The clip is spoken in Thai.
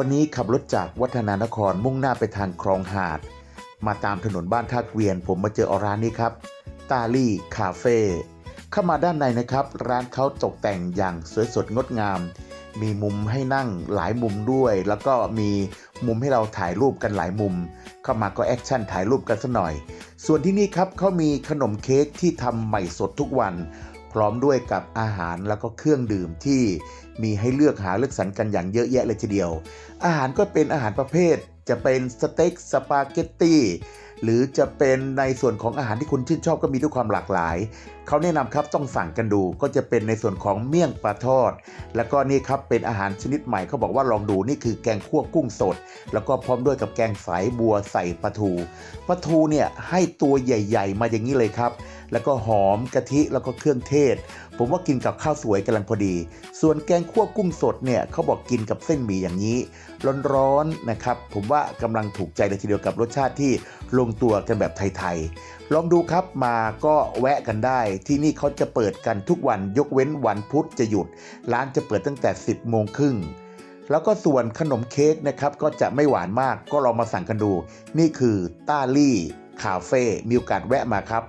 วันนี้ขับรถจากวัฒนานครมุ่งหน้าไปทางคลองหาด มาตามถนนบ้านท่าเกวียน ผมมาเจอร้านนี้ครับ ตาลี่คาเฟ่เข้ามาด้านในนะครับ ร้านเขาตกแต่งอย่างสวยสดงดงาม มีมุมให้นั่งหลายมุมด้วย แล้วก็มีมุมให้เราถ่ายรูปกันหลายมุม เข้ามาก็แอคชั่นถ่ายรูปกันสัหน่อย ส่วนที่นี่ครับเขามีขนมเค้กที่ทำใหม่สดทุกวัน พร้อมด้วยกับอาหารแล้วก็เครื่องดื่มที่มีให้เลือกหาเลือกสรรกันอย่างเยอะแยะเลยทีเดียว อาหารก็เป็นอาหารประเภท จะเป็นสเต็กสปาเกตตี้หรือจะเป็นในส่วนของอาหารที่คุณชื่นชอบก็มีด้วยความหลากหลาย เขาแนะนำครับต้องสั่งกันดูก็จะเป็นในส่วนของเมี่ยงปลาทอด แล้วก็นี่ครับเป็นอาหารชนิดใหม่เขาบอกว่าลองดูนี่คือแกงคั่วกุ้งสด แล้วก็พร้อมด้วยกับแกงสายบัวใส่ปลาทูปลาทูเนี่ยให้ตัวใหญ่ ๆ มาอย่างนี้เลยครับ แล้วก็หอมกะทิแล้วก็เครื่องเทศ ผมว่ากินกับข้าวสวยกำลังพอดี ส่วนแกงคั่วกุ้งสดเนี่ยเขาบอกกินกับเส้นหมี่อย่างนี้ร้อนๆนะครับ ผมว่ากำลังถูกใจเลยทีเดียวกับรสชาติที่ลงตัวกันแบบไทยๆ ลองดูครับมาก็แวะกันได้ ที่นี่เขาจะเปิดกันทุกวันยกเว้นวันพุธจะหยุด ร้านจะเปิดตั้งแต่ 10โมงครึ่งแล้วก็ส่วนขนมเค้กนะครับก็จะไม่หวานมากก็ลองมาสั่งกันดู นี่คือต้าลี่คาเฟ่มีโอกาสแวะมาครับ